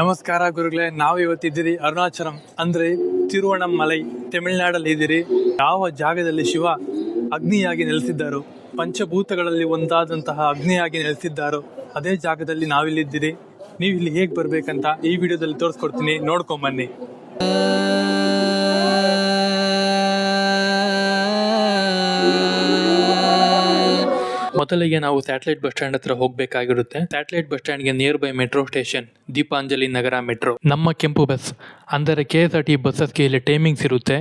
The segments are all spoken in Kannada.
ನಮಸ್ಕಾರ ಗುರುಗಳೇ, ನಾವು ಇವತ್ತಿದ್ದೀರಿ ಅರುಣಾಚಲಂ, ಅಂದ್ರೆ ತಿರುವಣ್ಣಮಲೈ ತಮಿಳುನಾಡಲ್ಲಿ ಇದ್ದೀರಿ. ಯಾವ ಜಾಗದಲ್ಲಿ ಶಿವ ಅಗ್ನಿಯಾಗಿ ನೆಲೆಸಿದ್ದಾರೋ, ಪಂಚಭೂತಗಳಲ್ಲಿ ಒಂದಾದಂತಹ ಅಗ್ನಿಯಾಗಿ ನೆಲೆಸಿದ್ದಾರೋ, ಅದೇ ಜಾಗದಲ್ಲಿ ನಾವಿಲ್ಲಿದ್ದೀರಿ ನೀವು ಇಲ್ಲಿ ಹೇಗೆ ಬರ್ಬೇಕಂತ ಈ ವಿಡಿಯೋದಲ್ಲಿ ತೋರಿಸ್ಕೊಡ್ತೀನಿ. ನೋಡ್ಕೊಂಬನ್ನಿ ಮೊದಲಿಗೆ ನಾವು ಸ್ಯಾಟಲೈಟ್ ಬಸ್ ಸ್ಟ್ಯಾಂಡ್ ಹತ್ರ ಹೋಗಬೇಕಾಗಿರುತ್ತೆ. Satellite bus ಸ್ಟ್ಯಾಂಡ್ಗೆ nearby metro station Deepanjali Nagar metro ನಮ್ಮ ಕೆಂಪು ಬಸ್, ಅಂದರೆ ಕೆ ಎಸ್ ಆರ್ ಟಿ ಬಸ್ಸಸ್ಗೆ ಇಲ್ಲಿ ಟೈಮಿಂಗ್ಸ್ ಇರುತ್ತೆ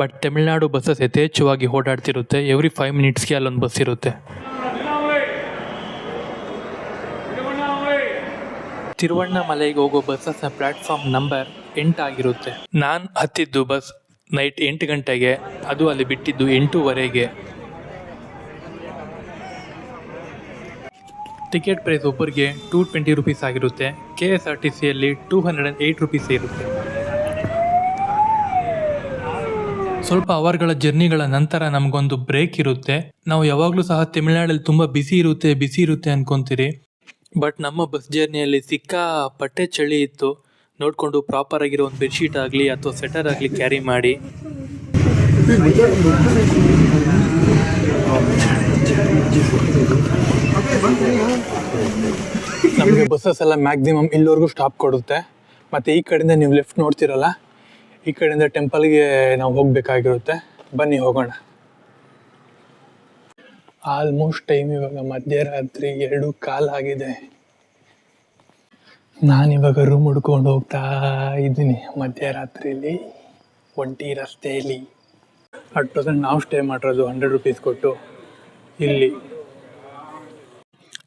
ಬಟ್ ತಮಿಳುನಾಡು ಬಸ್ಸಸ್ ಯಥೇಚ್ಛವಾಗಿ ಓಡಾಡ್ತಿರುತ್ತೆ. ಎವ್ರಿ ಫೈವ್ ಮಿನಿಟ್ಸ್ಗೆ ಅಲ್ಲೊಂದು ಬಸ್ ಇರುತ್ತೆ. ತಿರುವಣ್ಣಾಮಲೈಗೆ ಹೋಗೋ ಬಸ್ಸಸ್ನ ಪ್ಲಾಟ್ಫಾರ್ಮ್ ನಂಬರ್ ಎಂಟಾಗಿರುತ್ತೆ ನಾನು ಹತ್ತಿದ್ದು ಬಸ್ ನೈಟ್ ಎಂಟು ಗಂಟೆಗೆ, ಅದು ಅಲ್ಲಿ ಬಿಟ್ಟಿದ್ದು ಎಂಟೂವರೆಗೆ. ಟಿಕೆಟ್ ಪ್ರೈಸ್ ಒಬ್ಬರಿಗೆ ಟೂ ಟ್ವೆಂಟಿ ರುಪೀಸ್ ಆಗಿರುತ್ತೆ. ಕೆ ಎಸ್ ಆರ್ ಟಿ ಸಿಯಲ್ಲಿ two hundred and eight rupees ಇರುತ್ತೆ. ಸ್ವಲ್ಪ ಅವರ್ಗಳ ಜರ್ನಿಗಳ ನಂತರ ನಮಗೊಂದು ಬ್ರೇಕ್ ಇರುತ್ತೆ. ನಾವು ಯಾವಾಗಲೂ ಸಹ ತಮಿಳ್ನಾಡಲ್ಲಿ ತುಂಬ ಬಿಸಿ ಇರುತ್ತೆ ಬಿಸಿ ಇರುತ್ತೆ ಅನ್ಕೊಂತೀರಿ. ಬಟ್ ನಮ್ಮ ಬಸ್ ಜರ್ನಿಯಲ್ಲಿ ಸಿಕ್ಕಾಪಟ್ಟೆ ಚಳಿ ಇತ್ತು. ನೋಡಿಕೊಂಡು ಪ್ರಾಪರ್ ಆಗಿರೋ ಒಂದು ಬೆಡ್ಶೀಟ್ ಆಗಲಿ ಅಥವಾ ಸ್ವೆಟರ್ ಆಗಲಿ ಕ್ಯಾರಿ ಮಾಡಿ. ನಮಗೆ ಬಸ್ಸಸ್ ಎಲ್ಲ ಮ್ಯಾಕ್ಸಿಮಮ್ ಇಲ್ಲಿವರೆಗೂ ಸ್ಟಾಪ್ ಕೊಡುತ್ತೆ. ಮತ್ತು ಈ ಕಡೆಯಿಂದ ನೀವು ಲೆಫ್ಟ್ ನೋಡ್ತಿರಲ್ಲ, ಈ ಕಡೆಯಿಂದ ಟೆಂಪಲ್ಗೆ ನಾವು ಹೋಗಬೇಕಾಗಿರುತ್ತೆ. ಬನ್ನಿ, ಹೋಗೋಣ. ಆಲ್ಮೋಸ್ಟ್ ಟೈಮ್ ಇವಾಗ ಮಧ್ಯರಾತ್ರಿ ಎರಡು ಕಾಲಾಗಿದೆ ನಾನಿವಾಗ ರೂಮ್ ಹುಡ್ಕೊಂಡು ಹೋಗ್ತಾ ಇದ್ದೀನಿ ಮಧ್ಯರಾತ್ರಿಯಲ್ಲಿ ಒಂಟಿ ರಸ್ತೆಯಲ್ಲಿ ಅಟ್ ಪ್ರೆಸೆಂಟ್ ನಾವು ಸ್ಟೇ ಮಾಡಿರೋದು ಹಂಡ್ರೆಡ್ ರುಪೀಸ್ ಕೊಟ್ಟು ಇಲ್ಲಿ.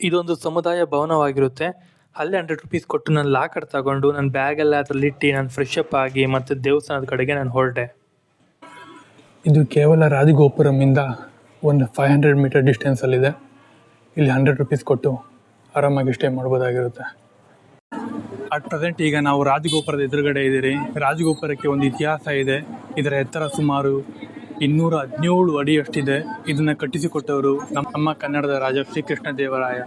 ಇದೊಂದು ಸಮುದಾಯ ಭವನವಾಗಿರುತ್ತೆ. ಅಲ್ಲೇ ಹಂಡ್ರೆಡ್ ರುಪೀಸ್ ಕೊಟ್ಟು ನಾನು ಲಾಕರ್ ತಗೊಂಡು ನನ್ನ ಬ್ಯಾಗೆಲ್ಲ ಅದರಲ್ಲಿ ಇಟ್ಟು ನಾನು ಫ್ರೆಶ್ ಅಪ್ ಆಗಿ ಮತ್ತು ದೇವಸ್ಥಾನದ ಕಡೆಗೆ ನಾನು ಹೊರಟೆ ಇದು ಕೇವಲ ರಾಜಗೋಪುರಮಿಂದ ಒಂದು ಫೈವ್ ಹಂಡ್ರೆಡ್ ಮೀಟರ್ ಡಿಸ್ಟೆನ್ಸಲ್ಲಿದೆ ಇಲ್ಲಿ ಹಂಡ್ರೆಡ್ ರುಪೀಸ್ ಕೊಟ್ಟು ಆರಾಮಾಗಿ ಸ್ಟೇ ಮಾಡ್ಬೋದಾಗಿರುತ್ತೆ. ಅಟ್ ಪ್ರೆಸೆಂಟ್ ಈಗ ನಾವು ರಾಜಗೋಪುರದ ಎದುರುಗಡೆ ಇದ್ದೀರಿ. ರಾಜಗೋಪುರಕ್ಕೆ ಒಂದು ಇತಿಹಾಸ ಇದೆ. ಇದರ ಎತ್ತರ ಸುಮಾರು ಇನ್ನೂರ ಹದಿನೇಳು ಅಡಿಯಷ್ಟಿದೆ ಇದನ್ನ ಕಟ್ಟಿಸಿಕೊಟ್ಟವರು ನಮ್ಮ ಕನ್ನಡದ ರಾಜ ಶ್ರೀಕೃಷ್ಣ ದೇವರಾಯ.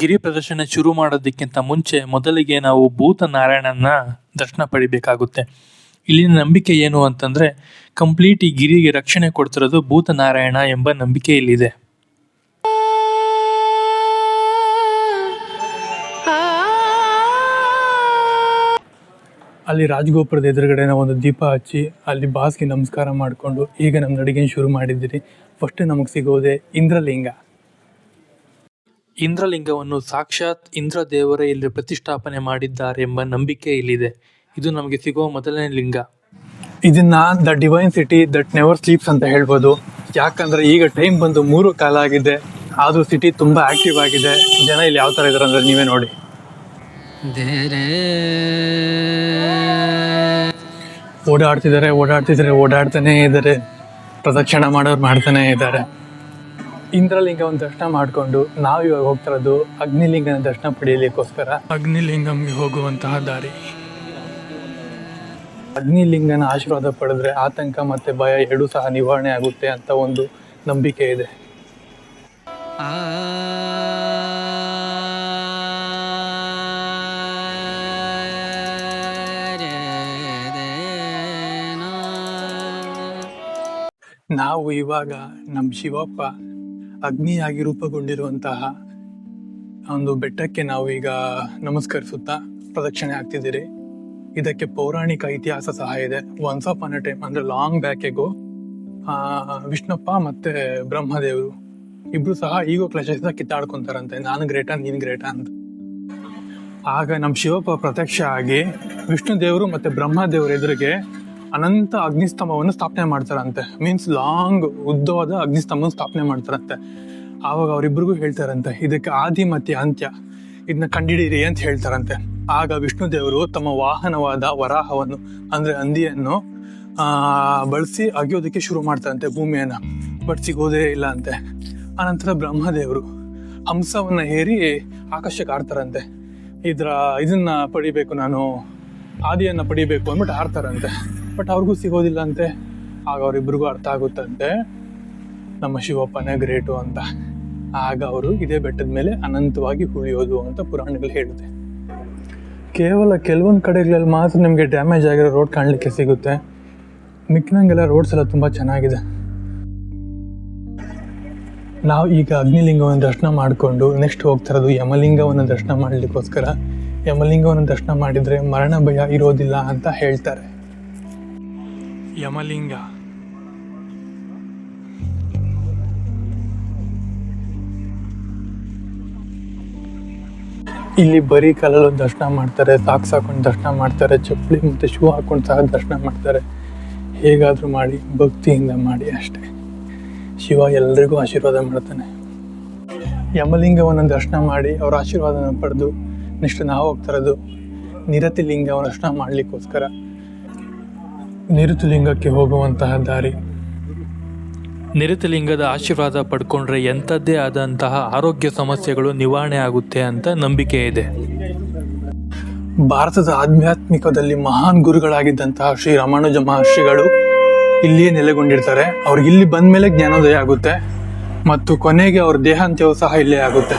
ಗಿರಿ ಪ್ರದರ್ಶನ ಶುರು ಮಾಡೋದಕ್ಕಿಂತ ಮುಂಚೆ ಮೊದಲಿಗೆ ನಾವು ಭೂತ ನಾರಾಯಣನ ದರ್ಶನ ಪಡಿಬೇಕಾಗುತ್ತೆ. ಇಲ್ಲಿನ ನಂಬಿಕೆ ಏನು ಅಂತಂದ್ರೆ ಕಂಪ್ಲೀಟ್ ಈ ಗಿರಿಗೆ ರಕ್ಷಣೆ ಕೊಡ್ತಿರೋದು ಭೂತ ನಾರಾಯಣ ಎಂಬ ನಂಬಿಕೆ ಇಲ್ಲಿದೆ ಅಲ್ಲಿ ರಾಜಗೋಪುರದ ಎದುರುಗಡೆ ಒಂದು ದೀಪ ಹಚ್ಚಿ ಅಲ್ಲಿ ಬಾಸ್ಗೆ ನಮಸ್ಕಾರ ಮಾಡಿಕೊಂಡು ಈಗ ನಮ್ಮ ನಡಿಗೆ ಶುರು ಮಾಡಿದ್ದೀರಿ. ಫಸ್ಟ್ ನಮಗೆ ಸಿಗೋದೆ ಇಂದ್ರಲಿಂಗ. ಇಂದ್ರಲಿಂಗವನ್ನು ಸಾಕ್ಷಾತ್ ಇಂದ್ರ ದೇವರೇ ಇಲ್ಲಿ ಪ್ರತಿಷ್ಠಾಪನೆ ಮಾಡಿದ್ದಾರೆ ಎಂಬ ನಂಬಿಕೆ ಇಲ್ಲಿದೆ. ಇದು ನಮಗೆ ಸಿಗುವ ಮೊದಲನೇ ಲಿಂಗ. ಇದನ್ನ the divine city that never sleeps ಅಂತ ಹೇಳ್ಬೋದು. ಯಾಕಂದ್ರೆ ಈಗ ಟೈಮ್ ಬಂದು ಮೂರು ಕಾಲ ಆಗಿದೆ. ಆದ್ರೂ ಸಿಟಿ ತುಂಬಾ ಆಕ್ಟಿವ್ ಆಗಿದೆ. ಜನ ಇಲ್ಲಿ ಯಾವ ತರ ಇದಾರೆ ಅಂದ್ರೆ ನೀವೇ ನೋಡಿ. ಓಡಾಡ್ತಿದ್ದಾರೆ ಓಡಾಡ್ತಿದ್ದಾರೆ ಓಡಾಡ್ತಾನೆ ಇದ್ದಾರೆ. ಪ್ರದಕ್ಷಿಣ ಮಾಡೋರು ಮಾಡ್ತಾನೆ ಇದ್ದಾರೆ. ಇಂದ್ರಲಿಂಗವನ್ನು ದರ್ಶನ ಮಾಡಿಕೊಂಡು ನಾವು ಇವಾಗ ಹೋಗ್ತಿರೋದು ಅಗ್ನಿಲಿಂಗನ ದರ್ಶನ ಪಡೆಯಲಿಕ್ಕೋಸ್ಕರ. ಅಗ್ನಿಲಿಂಗಂಗೆ ಹೋಗುವಂತಹ ದಾರಿ. ಅಗ್ನಿಲಿಂಗನ ಆಶೀರ್ವಾದ ಪಡೆದ್ರೆ ಆತಂಕ ಮತ್ತೆ ಭಯ ಎರಡೂ ಸಹ ನಿವಾರಣೆ ಆಗುತ್ತೆ ಅಂತ ಒಂದು ನಂಬಿಕೆ ಇದೆ. ನಾವು ಇವಾಗ ನಮ್ಮ ಶಿವಪ್ಪ ಅಗ್ನಿಯಾಗಿ ರೂಪುಗೊಂಡಿರುವಂತಹ ಒಂದು ಬೆಟ್ಟಕ್ಕೆ ನಾವು ಈಗ ನಮಸ್ಕರಿಸುತ್ತಾ ಪ್ರದಕ್ಷಿಣೆ ಆಗ್ತಿದ್ದೀರಿ ಇದಕ್ಕೆ ಪೌರಾಣಿಕ ಇತಿಹಾಸ ಸಹ ಇದೆ. ಒನ್ಸ್ ಆಫ್ ಅನ್ ಟೈಮ್ ಅಂದ್ರೆ ಲಾಂಗ್ ಬ್ಯಾಕೆಗು ವಿಷ್ಣಪ್ಪ ಮತ್ತೆ ಬ್ರಹ್ಮದೇವರು ಇಬ್ರು ಸಹ ಈಗೋ ಕ್ಲಾಶಸ್ ಕಿತ್ತಾಡ್ಕೊಂತಾರಂತೆ. ನಾನು ಗ್ರೇಟಾ ನೀನ್ ಗ್ರೇಟಾ ಅಂತ. ಆಗ ನಮ್ಮ ಶಿವಪ್ಪ ಪ್ರತ್ಯಕ್ಷ ಆಗಿ ವಿಷ್ಣು ದೇವರು ಮತ್ತೆ ಬ್ರಹ್ಮದೇವರ ಎದುರಿಗೆ ಅನಂತ ಅಗ್ನಿಸ್ತಂಭವನ್ನು ಸ್ಥಾಪನೆ ಮಾಡ್ತಾರಂತೆ. ಮೀನ್ಸ್ ಲಾಂಗ್ ಉದ್ದವಾದ ಅಗ್ನಿಸ್ತಂಭವನ್ನು ಸ್ಥಾಪನೆ ಮಾಡ್ತಾರಂತೆ. ಆವಾಗ ಅವರಿಬ್ಬರಿಗೂ ಹೇಳ್ತಾರಂತೆ, ಇದಕ್ಕೆ ಆದಿ ಮತ್ತೆ ಅಂತ್ಯ. ಇದನ್ನ ಕಂಡಿಡೀರಿ ಅಂತ ಹೇಳ್ತಾರಂತೆ. ಆಗ ವಿಷ್ಣು ದೇವರು ತಮ್ಮ ವಾಹನವಾದ ವರಾಹವನ್ನು, ಅಂದ್ರೆ ಹಂದಿಯನ್ನು ಆ, ಬಳಸಿ ಅಗಿಯೋದಕ್ಕೆ ಶುರು ಮಾಡ್ತಾರಂತೆ ಭೂಮಿಯನ್ನ. ಬಟ್ ಸಿಗೋದೇ ಇಲ್ಲ ಅಂತೆ. ಆನಂತರ ಬ್ರಹ್ಮದೇವರು ಹಂಸವನ್ನ ಹೇರಿ ಆಕಾಶಕ್ಕೆ ಆಡ್ತಾರಂತೆ ಇದ್ರ, ಇದನ್ನ ಪಡಿಬೇಕು ನಾನು, ಆದಿಯನ್ನ ಪಡಿಬೇಕು ಅಂದ್ಬಿಟ್ಟು ಆಡ್ತಾರಂತೆ ಬಟ್ ಅವ್ರಿಗೂ ಸಿಗೋದಿಲ್ಲ ಅಂತೆ ಆಗ ಅವರಿಬ್ರಿಗೂ ಅರ್ಥ ಆಗುತ್ತಂತೆ. ನಮ್ಮ ಶಿವಪ್ಪನೇ ಗ್ರೇಟು ಅಂತ. ಆಗ ಅವರು ಇದೇ ಬೆಟ್ಟದ ಮೇಲೆ ಅನಂತವಾಗಿ ಉಳಿಯೋದು ಅಂತ ಪುರಾಣಗಳು ಹೇಳುತ್ತೆ. ಕೇವಲ ಕೆಲವೊಂದು ಕಡೆಗಳಲ್ಲಿ ಮಾತ್ರ ನಿಮಗೆ ಡ್ಯಾಮೇಜ್ ಆಗಿರೋ ರೋಡ್ ಕಾಣಲಿಕ್ಕೆ ಸಿಗುತ್ತೆ. ಮಿಕ್ಕಿನಂಗೆಲ್ಲ ರೋಡ್ಸ್ ಎಲ್ಲ ತುಂಬ ಚೆನ್ನಾಗಿದೆ. ನಾವು ಈಗ ಅಗ್ನಿಲಿಂಗವನ್ನು ದರ್ಶನ ಮಾಡಿಕೊಂಡು ನೆಕ್ಸ್ಟ್ ಹೋಗ್ತಿರೋದು ಯಮಲಿಂಗವನ್ನು ದರ್ಶನ ಮಾಡಲಿಕ್ಕೋಸ್ಕರ. ಯಮಲಿಂಗವನ್ನು ದರ್ಶನ ಮಾಡಿದರೆ ಮರಣ ಭಯ ಇರೋದಿಲ್ಲ ಅಂತ ಹೇಳ್ತಾರೆ. ಯಮಲಿಂಗ. ಇಲ್ಲಿ ಬರೀ ಕಾಲಲ್ಲೂ ದರ್ಶನ ಮಾಡ್ತಾರೆ ಸಾಕ್ಸ್ ಹಾಕೊಂಡು ದರ್ಶನ ಮಾಡ್ತಾರೆ, ಚಪ್ಪಲಿ ಮತ್ತು ಶೂ ಹಾಕೊಂಡು ಸಹ ದರ್ಶನ ಮಾಡ್ತಾರೆ. ಹೇಗಾದರೂ ಮಾಡಿ, ಭಕ್ತಿಯಿಂದ ಮಾಡಿ ಅಷ್ಟೇ. ಶಿವ ಎಲ್ರಿಗೂ ಆಶೀರ್ವಾದ ಮಾಡ್ತಾನೆ. ಯಮಲಿಂಗವನ್ನು ದರ್ಶನ ಮಾಡಿ, ಅವರ ಆಶೀರ್ವಾದನ ಪಡೆದು, ನೆಕ್ಸ್ಟ್ ನಾವು ಹೋಗ್ತಿರೋದು ನಿರತಿ ಲಿಂಗವನ್ನು ದರ್ಶನ ಮಾಡಲಿಕ್ಕೋಸ್ಕರ. ನಿರುತಲಿಂಗಕ್ಕೆ ಹೋಗುವಂತಹ ದಾರಿ. ನಿರುತಲಿಂಗದ ಆಶೀರ್ವಾದ ಪಡ್ಕೊಂಡ್ರೆ ಎಂಥದ್ದೇ ಆದಂತಹ ಆರೋಗ್ಯ ಸಮಸ್ಯೆಗಳು ನಿವಾರಣೆ ಆಗುತ್ತೆ ಅಂತ ನಂಬಿಕೆ ಇದೆ. ಭಾರತದ ಆಧ್ಯಾತ್ಮಿಕದಲ್ಲಿ ಮಹಾನ್ ಗುರುಗಳಾಗಿದ್ದಂತಹ ಶ್ರೀ ರಾಮಾನುಜ ಮಹರ್ಷಿಗಳು ಇಲ್ಲಿಯೇ ನೆಲೆಗೊಂಡಿರ್ತಾರೆ. ಅವ್ರಿಗೆ ಇಲ್ಲಿ ಬಂದ ಮೇಲೆ ಜ್ಞಾನೋದಯ ಆಗುತ್ತೆ. ಮತ್ತು ಕೊನೆಗೆ ಅವ್ರ ದೇಹಾಂತ್ಯವು ಸಹ ಇಲ್ಲೇ ಆಗುತ್ತೆ.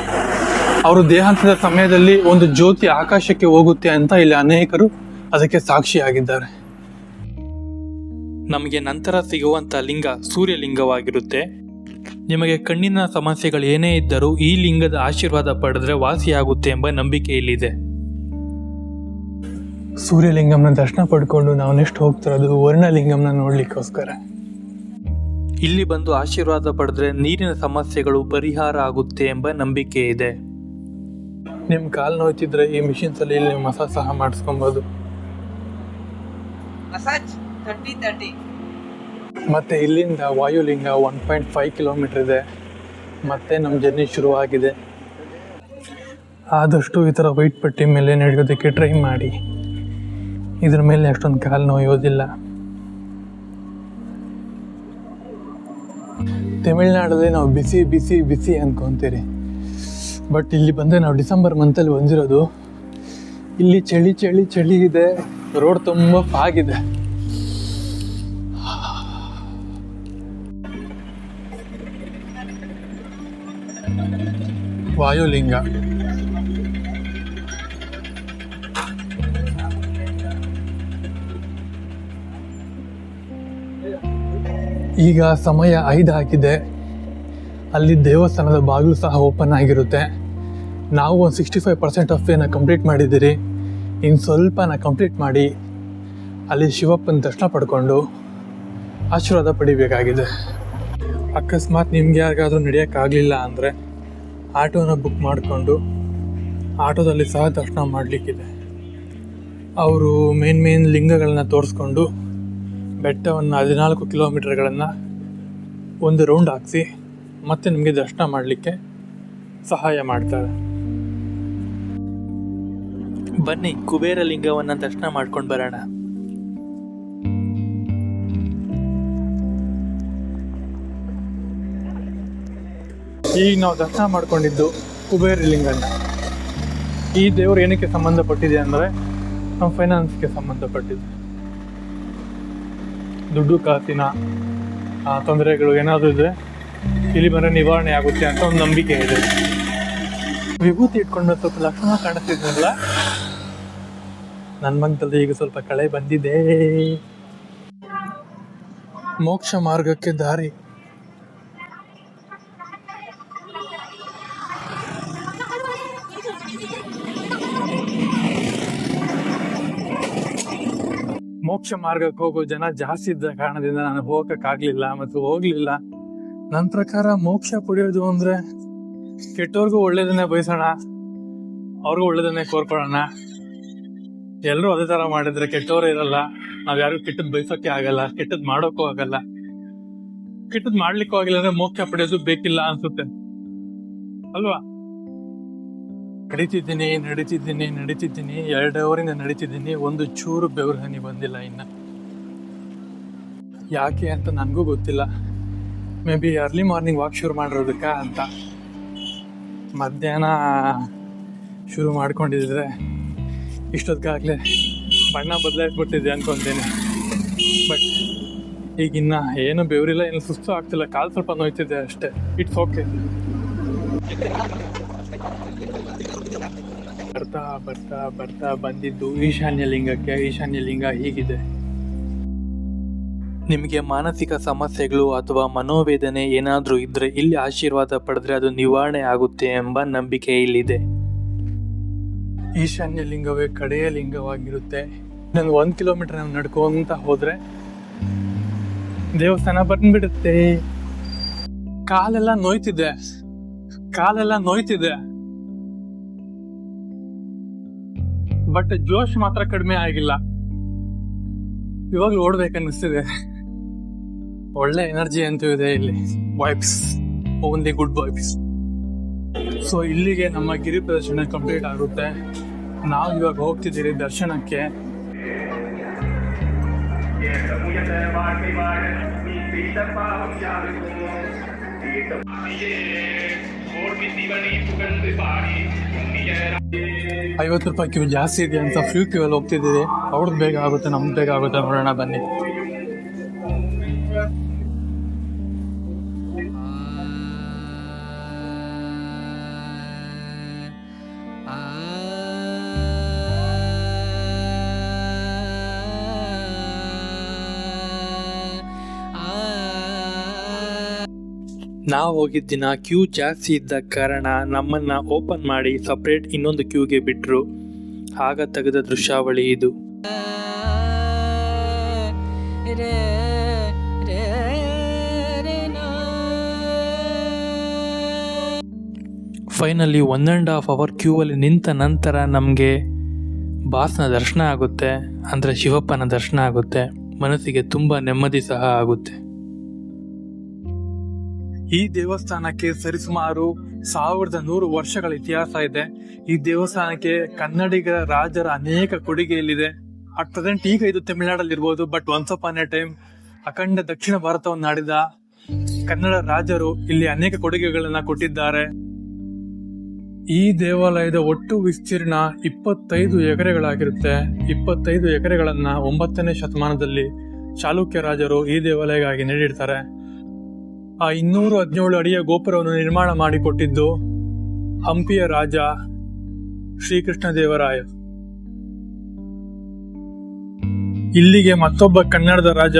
ಅವರು ದೇಹಾಂತ್ಯದ ಸಮಯದಲ್ಲಿ ಒಂದು ಜ್ಯೋತಿ ಆಕಾಶಕ್ಕೆ ಹೋಗುತ್ತೆ ಅಂತ ಇಲ್ಲಿ ಅನೇಕರು ಅದಕ್ಕೆ ಸಾಕ್ಷಿಯಾಗಿದ್ದಾರೆ. ನಮಗೆ ನಂತರ ಸಿಗುವಂಥ ಲಿಂಗ ಸೂರ್ಯಲಿಂಗವಾಗಿರುತ್ತೆ. ನಿಮಗೆ ಕಣ್ಣಿನ ಸಮಸ್ಯೆಗಳು ಏನೇ ಇದ್ದರೂ ಈ ಲಿಂಗದ ಆಶೀರ್ವಾದ ಪಡೆದ್ರೆ ವಾಸಿಯಾಗುತ್ತೆ ಎಂಬ ನಂಬಿಕೆ ಇಲ್ಲಿದೆ ಸೂರ್ಯಲಿಂಗಮ್ನ ದರ್ಶನ ಪಡ್ಕೊಂಡು ನಾವು ನೆಕ್ಸ್ಟ್ ಹೋಗ್ತಿರೋದು ವರ್ಣಲಿಂಗಮ್ನ ನೋಡ್ಲಿಕ್ಕೋಸ್ಕರ. ಇಲ್ಲಿ ಬಂದು ಆಶೀರ್ವಾದ ಪಡೆದ್ರೆ ನೀರಿನ ಸಮಸ್ಯೆಗಳು ಪರಿಹಾರ ಆಗುತ್ತೆ ಎಂಬ ನಂಬಿಕೆ ಇದೆ ನಿಮ್ಮ ಕಾಲು ನೋಯ್ತಿದ್ರೆ ಈ ಮಿಷಿನ್ಸ್ ಅಲ್ಲಿ ಇಲ್ಲಿ ಮಸಾಜ್ ಸಹ ಮಾಡಿಸ್ಕೊಬೋದು. ಮಸಾಜ್? ತರ್ಟಿ ತರ್ಟಿ ಮತ್ತೆ ಇಲ್ಲಿಂದ ವಾಯುಲಿಂಗ ಒನ್ ಪಾಯಿಂಟ್ ಫೈವ್ ಕಿಲೋಮೀಟರ್ ಇದೆ. ಮತ್ತೆ ನಮ್ಮ ಜರ್ನಿ ಶುರುವಾಗಿದೆ ಆದಷ್ಟು ಈ ಥರ ವೈಟ್ ಪಟ್ಟಿ ಮೇಲೆ ನಡೆಯೋದಕ್ಕೆ ಟ್ರೈ ಮಾಡಿ. ಇದ್ರ ಮೇಲೆ ಅಷ್ಟೊಂದು ಕಾಲು ನೋಯೋದಿಲ್ಲ. ತಮಿಳ್ನಾಡಲ್ಲಿ ನಾವು ಬಿಸಿ ಬಿಸಿ ಬಿಸಿ ಅನ್ಕೊಂತೀರಿ. ಬಟ್ ಇಲ್ಲಿ ಬಂದರೆ ನಾವು ಡಿಸೆಂಬರ್ ಮಂತಲ್ಲಿ ಬಂದಿರೋದು. ಇಲ್ಲಿ ಚಳಿ ಚಳಿ ಚಳಿ ಇದೆ. ರೋಡ್ ತುಂಬ ಫಾಗಿದೆ ವಾಯುಲಿಂಗ ಈಗ ಸಮಯ ಐದು ಹಾಕಿದೆ. ಅಲ್ಲಿ ದೇವಸ್ಥಾನದ ಬಾಗಿಲು ಸಹ ಓಪನ್ ಆಗಿರುತ್ತೆ. ನಾವು ಒಂದು ಸಿಕ್ಸ್ಟಿ ಫೈವ್ ಪರ್ಸೆಂಟ್ ಆಫ್ ಏನ ಕಂಪ್ಲೀಟ್ ಮಾಡಿದ್ದೀರಿ. ಇನ್ನು ಸ್ವಲ್ಪನ ಕಂಪ್ಲೀಟ್ ಮಾಡಿ ಅಲ್ಲಿ ಶಿವಪ್ಪನ ದರ್ಶನ ಪಡ್ಕೊಂಡು ಆಶೀರ್ವಾದ ಪಡಿಬೇಕಾಗಿದೆ. ಅಕಸ್ಮಾತ್ ನಿಮ್ಗೆ ಯಾರಿಗಾದ್ರೂ ನಡೆಯೋಕ್ಕಾಗಲಿಲ್ಲ ಅಂದರೆ ಆಟೋನ ಬುಕ್ ಮಾಡಿಕೊಂಡು ಆಟೋದಲ್ಲಿ ಸಹ ದರ್ಶನ ಮಾಡಲಿಕ್ಕಿದೆ. ಅವರು ಮೇನ್ ಮೇನ್ ಲಿಂಗಗಳನ್ನು ತೋರಿಸ್ಕೊಂಡು ಬೆಟ್ಟವನ್ನು ಹದಿನಾಲ್ಕು ಕಿಲೋಮೀಟರ್ಗಳನ್ನು ಒಂದು ರೌಂಡ್ ಹಾಕಿಸಿ ಮತ್ತೆ ನಿಮಗೆ ದರ್ಶನ ಮಾಡಲಿಕ್ಕೆ ಸಹಾಯ ಮಾಡ್ತಾರೆ. ಬನ್ನಿ, ಕುಬೇರ ಲಿಂಗವನ್ನು ದರ್ಶನ ಮಾಡ್ಕೊಂಡು ಬರೋಣ. ಈಗ ನಾವು ದರ್ಶನ ಮಾಡ್ಕೊಂಡಿದ್ದು ಲಿಂಗಣ್ಣ. ಈ ದೇವರು ಏನಕ್ಕೆ ಸಂಬಂಧಪಟ್ಟಿದೆ ಅಂದರೆ ನಮ್ಮ ಫೈನಾನ್ಸ್ಗೆ ಸಂಬಂಧಪಟ್ಟಿದೆ. ದುಡ್ಡು ಕಾಸಿನ ತೊಂದರೆಗಳು ಏನಾದರೂ ಇದ್ದರೆ ಇಲ್ಲಿ ಬಂದರೆ ನಿವಾರಣೆ ಆಗುತ್ತೆ ಅಂತ ಒಂದು ನಂಬಿಕೆ ಇದೆ. ವಿಭೂತಿ ಇಟ್ಕೊಂಡು ಸ್ವಲ್ಪ ಲಕ್ಷಣ ಕಾಣಿಸ್ತಿದ್ನಲ್ಲ? ನನ್ನ ಮಗದಲ್ಲಿ ಈಗ ಸ್ವಲ್ಪ ಕಳೆ ಬಂದಿದೆ. ಮೋಕ್ಷ ಮಾರ್ಗಕ್ಕೆ ದಾರಿ. ಮೋಕ್ಷ ಮಾರ್ಗಕ್ಕೆ ಹೋಗೋ ಜನ ಜಾಸ್ತಿ ಇದ್ದ ಕಾರಣದಿಂದ ನಾನು ಹೋಗಕ್ಕಾಗ್ಲಿಲ್ಲ ಮತ್ತು ಹೋಗ್ಲಿಲ್ಲ. ನನ್ನ ಪ್ರಕಾರ ಮೋಕ್ಷ ಪಡೆಯೋದು ಅಂದ್ರೆ ಕೆಟ್ಟವ್ರಿಗೂ ಒಳ್ಳೇದನ್ನೇ ಬಯಸೋಣ, ಅವ್ರಿಗೂ ಒಳ್ಳೇದನ್ನೇ ಕೋರ್ಕೊಳ್ಳೋಣ. ಎಲ್ಲರೂ ಅದೇ ತರ ಮಾಡಿದ್ರೆ ಕೆಟ್ಟವರೇ ಇರಲ್ಲ. ನಾವ್ ಯಾರಿಗೂ ಕೆಟ್ಟದ್ ಬಯಸೋಕೆ ಆಗಲ್ಲ, ಕೆಟ್ಟದ್ ಮಾಡೋಕ್ಕೂ ಆಗಲ್ಲ. ಕೆಟ್ಟದ್ ಮಾಡ್ಲಿಕ್ಕೂ ಆಗಿಲ್ಲ ಅಂದ್ರೆ ಮೋಕ್ಷ ಪಡೆಯೋದು ಬೇಕಿಲ್ಲ ಅನ್ಸುತ್ತೆ. ಅಲ್ವಾ? ನಡೀತಿದ್ದೀನಿ ನಡೀತಿದ್ದೀನಿ ನಡೀತಿದ್ದೀನಿ. ಎರಡು ಅವರಿಂದ ನಡೀತಿದ್ದೀನಿ. ಒಂದು ಚೂರು ಬೆವರು ಹನಿ ಬಂದಿಲ್ಲ ಇನ್ನು. ಯಾಕೆ ಅಂತ ನನಗೂ ಗೊತ್ತಿಲ್ಲ. Maybe early morning walk ಶುರು ಮಾಡಿರೋದಕ್ಕ ಅಂತ. ಮಧ್ಯಾಹ್ನ ಶುರು ಮಾಡ್ಕೊಂಡಿದ್ರೆ ಇಷ್ಟೊತ್ತಿಗಾಗಲೇ ಬಣ್ಣ ಬದಲಾಯಿಸ್ಬಿಟ್ಟಿದೆ ಅನ್ಕೊಂತೀನಿ. ಬಟ್ ಈಗಿನ್ನ ಏನು ಬೆವರಿಲ್ಲ ಏನು ಸುಸ್ತು ಆಗ್ತಿಲ್ಲ. ಕಾಲು ಸ್ವಲ್ಪ ನೋಯ್ತಿದೆ ಅಷ್ಟೇ. ಇಟ್ಸ್ ಓಕೆ ಬರ್ತಾ ಬರ್ತಾ ಬರ್ತಾ ಬಂದಿದ್ದು ಈಶಾನ್ಯ ಲಿಂಗಕ್ಕೆ. ಈಶಾನ್ಯ ಲಿಂಗ ಹೀಗಿದೆ. ನಿಮಗೆ ಮಾನಸಿಕ ಸಮಸ್ಯೆಗಳು ಅಥವಾ ಮನೋವೇದನೆ ಏನಾದರೂ ಇದ್ರೆ ಇಲ್ಲಿ ಆಶೀರ್ವಾದ ಪಡೆದ್ರೆ ಅದು ನಿವಾರಣೆ ಆಗುತ್ತೆ ಎಂಬ ನಂಬಿಕೆ ಇಲ್ಲಿದೆ. ಈಶಾನ್ಯ ಲಿಂಗವೇ ಕಡೆಯ ಲಿಂಗವಾಗಿರುತ್ತೆ. ನಾನು ಒಂದು ಕಿಲೋಮೀಟರ್ ನಾವು ನಡ್ಕೊಂತ ಹೋದ್ರೆ ದೇವಸ್ಥಾನ ಬಂದ್ಬಿಡುತ್ತೆ. ಕಾಲೆಲ್ಲ ನೋಯ್ತಿದೆ. ಕಾಲೆಲ್ಲ ನೋಯ್ತಿದೆ. ಬಟ್ ಜೋಶ್ ಮಾತ್ರ ಕಡಿಮೆ ಆಗಿಲ್ಲ. ಇವಾಗ ಓಡ್ಬೇಕನ್ನಿಸ್ತಿದೆ. ಒಳ್ಳೆ ಎನರ್ಜಿ ಅಂತೂ ಇದೆ ಇಲ್ಲಿ. Vibes only good vibes so ಇಲ್ಲಿಗೆ ನಮ್ಮ ಗಿರಿ ಪ್ರದರ್ಶನ ಕಂಪ್ಲೀಟ್ ಆಗುತ್ತೆ. ನಾವು ಇವಾಗ ಹೋಗ್ತಿದ್ದೀರಿ ದರ್ಶನಕ್ಕೆ. ಐವತ್ತು ರೂಪಾಯಿ ಕ್ಯೂ ಜಾಸ್ತಿ ಇದೆ ಅಂತ ಫ್ಯೂ ಕ್ಯೂ ಅಲ್ಲಿ ಹೋಗ್ತಿದ್ದೀವಿ ಅವ್ರದ್ದು ಬೇಗ ಆಗುತ್ತೆ, ನಮ್ದು ಬೇಗ ಆಗುತ್ತೆ ನೋಡೋಣ ಬನ್ನಿ. ನಾವು ಹೋಗಿದ್ದ ದಿನ ಕ್ಯೂ ಜಾಸ್ತಿ ಇದ್ದ ಕಾರಣ ನಮ್ಮನ್ನ ಓಪನ್ ಮಾಡಿ ಸಪ್ರೇಟ್ ಇನ್ನೊಂದು ಕ್ಯೂಗೆ ಬಿಟ್ರು. ಆಗ ತೆಗೆದ ದೃಶ್ಯಾವಳಿ ಇದು. Finally one and half hour queue ಅಲ್ಲಿ ನಿಂತ ನಂತರ ನಮಗೆ ಬಾಸ್ನ ದರ್ಶನ ಆಗುತ್ತೆ. ಅಂದರೆ ಶಿವಪ್ಪನ ದರ್ಶನ ಆಗುತ್ತೆ. ಮನಸ್ಸಿಗೆ ತುಂಬ ನೆಮ್ಮದಿ ಸಹ ಆಗುತ್ತೆ. ಈ ದೇವಸ್ಥಾನಕ್ಕೆ ಸರಿಸುಮಾರು ಸಾವಿರದ ನೂರು ವರ್ಷಗಳ ಇತಿಹಾಸ ಇದೆ. ಈ ದೇವಸ್ಥಾನಕ್ಕೆ ಕನ್ನಡಿಗರ ರಾಜರ ಅನೇಕ ಕೊಡುಗೆಯಲ್ಲಿದೆ. ಅಟ್ ಪ್ರೆಸೆಂಟ್ ಈಗ ಇದು ತಮಿಳುನಾಡಲ್ಲಿ ಇರ್ಬೋದು but once upon a time ಅಖಂಡ ದಕ್ಷಿಣ ಭಾರತವನ್ನು ಆಡಿದ ಕನ್ನಡ ರಾಜರು ಇಲ್ಲಿ ಅನೇಕ ಕೊಡುಗೆಗಳನ್ನ ಕೊಟ್ಟಿದ್ದಾರೆ. ಈ ದೇವಾಲಯದ ಒಟ್ಟು ವಿಸ್ತೀರ್ಣ ಇಪ್ಪತ್ತೈದು ಎಕರೆಗಳಾಗಿರುತ್ತೆ. ಇಪ್ಪತ್ತೈದು ಎಕರೆಗಳನ್ನ ಒಂಬತ್ತನೇ ಶತಮಾನದಲ್ಲಿ ಚಾಲುಕ್ಯ ರಾಜರು ಈ ದೇವಾಲಯಕ್ಕಾಗಿ ನೀಡಿರ್ತಾರೆ. ಆ ಇನ್ನೂರು ಹದಿನೇಳು ಅಡಿಯ ಗೋಪುರವನ್ನು ನಿರ್ಮಾಣ ಮಾಡಿಕೊಟ್ಟಿದ್ದು ಹಂಪಿಯ ರಾಜ ಶ್ರೀಕೃಷ್ಣ ದೇವರಾಯ ಇಲ್ಲಿಗೆ ಮತ್ತೊಬ್ಬ ಕನ್ನಡದ ರಾಜ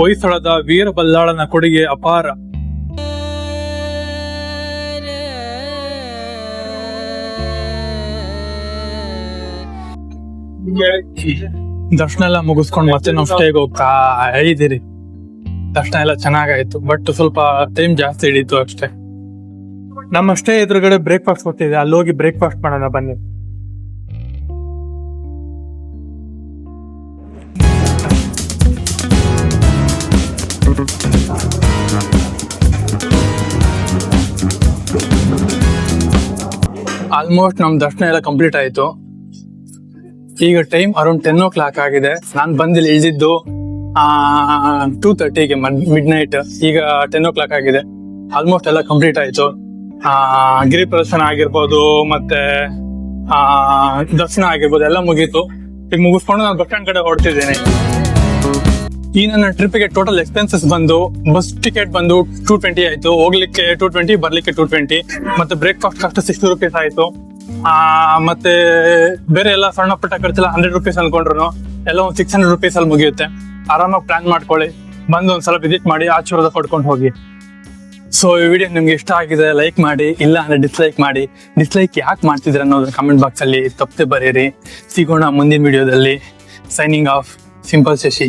ಹೊಯ್ಸಳದ ವೀರಬಲ್ಲಾಳನ ಕೊಡುಗೆ ಅಪಾರ. ದರ್ಶನ ಎಲ್ಲ ಮುಗಿಸ್ಕೊಂಡು ಮತ್ತೆ ನಾವು ಸ್ಟೇಗೆ ಹೋಗ್ತಾ ಇದ್ದೀರಿ ದರ್ಶನ ಎಲ್ಲ ಚೆನ್ನಾಗಾಯ್ತು ಬಟ್ ಸ್ವಲ್ಪ ಟೈಮ್ ಜಾಸ್ತಿ ಹಿಡಿತು ಅಷ್ಟೇ. ನಮ್ಮ ಅಷ್ಟೇ ಎದುರುಗಡೆ ಬ್ರೇಕ್ಫಾಸ್ಟ್ ಕೊಟ್ಟಿದೆ ಅಲ್ಲಿ ಹೋಗಿ ಬ್ರೇಕ್ಫಾಸ್ಟ್ ಮಾಡೋಣ ಬನ್ನಿ. ಆಲ್ಮೋಸ್ಟ್ ನಮ್ಮ ದರ್ಶನ ಎಲ್ಲ ಕಂಪ್ಲೀಟ್ ಆಯಿತು. ಈಗ time around ten o'clock ಆಗಿದೆ. ನಾನು ಬಂದಿಲ್ಲಿ ಇಳಿದಿದ್ದು ಟೂ ತರ್ಟಿಗೆ ಮಿಡ್ ನೈಟ್ ಈಗ ಟೆನ್ ಓ ಕ್ಲಾಕ್ ಆಗಿದೆ. ಆಲ್ಮೋಸ್ಟ್ ಎಲ್ಲ ಕಂಪ್ಲೀಟ್ ಆಯ್ತು. ಗಿರಿ ಪ್ರದರ್ಶನ ಆಗಿರ್ಬೋದು, ಮತ್ತೆ ದರ್ಶನ ಆಗಿರ್ಬೋದು, ಎಲ್ಲ ಮುಗೀತು. ಈಗ ಮುಗಿಸ್ಕೊಂಡು ನಾನು ಬಸ್ ಸ್ಟ್ಯಾಂಡ್ ಕಡೆ ಹೊಡ್ತಿದ್ದೀನಿ ಈ ನನ್ನ ಟ್ರಿಪ್ಗೆ ಟೋಟಲ್ ಎಕ್ಸ್ಪೆನ್ಸಸ್ ಬಂದು ಬಸ್ ಟಿಕೆಟ್ ಬಂದು ಟೂ ಟ್ವೆಂಟಿ ಆಯ್ತು. ಹೋಗ್ಲಿಕ್ಕೆ ಟೂ ಟ್ವೆಂಟಿ ಬರ್ಲಿಕ್ಕೆ ಟೂ ಟ್ವೆಂಟಿ ಮತ್ತೆ ಬ್ರೇಕ್ಫಾಸ್ಟ್ ಅಷ್ಟು ಸಿಕ್ಸ್ಟಿ ರುಪೀಸ್ ಆಯ್ತು. ಮತ್ತೆ, ಬೇರೆ ಎಲ್ಲ ಸಣ್ಣ ಪುಟ್ಟ ಖರ್ಚೆಲ್ಲ ಹಂಡ್ರೆಡ್ ರುಪೀಸ್ ಅನ್ಕೊಂಡ್ರು ಎಲ್ಲ ಒಂದು ಸಿಕ್ಸ್ ಹಂಡ್ರೆಡ್ ರುಪೀಸ್ ಅಲ್ಲಿ ಮುಗಿಯುತ್ತೆ. ಆರಾಮಾಗಿ ಪ್ಲಾನ್ ಮಾಡ್ಕೊಳ್ಳಿ. ಬಂದು ಒಂದ್ಸಲ ವಿಸಿಟ್ ಮಾಡಿ ಆಶೀರ್ವಾದ ಪಡ್ಕೊಂಡು ಹೋಗಿ. ಸೊ ಈ ವಿಡಿಯೋ ನಿಮ್ಗೆ ಇಷ್ಟ ಆಗಿದೆ ಲೈಕ್ ಮಾಡಿ, ಇಲ್ಲ ಅಂದ್ರೆ ಡಿಸ್ಲೈಕ್ ಮಾಡಿ. ಡಿಸ್ಲೈಕ್ ಯಾಕೆ ಮಾಡ್ತಿದ್ರೆ ಅನ್ನೋದನ್ನ ಕಮೆಂಟ್ ಬಾಕ್ಸ್ ಅಲ್ಲಿ ತಪ್ಪದೆ ಬರೀರಿ ಸಿಗೋಣ ಮುಂದಿನ ವಿಡಿಯೋದಲ್ಲಿ ಸೈನಿಂಗ್ ಆಫ್ ಸಿಂಪಲ್ ಶಶಿ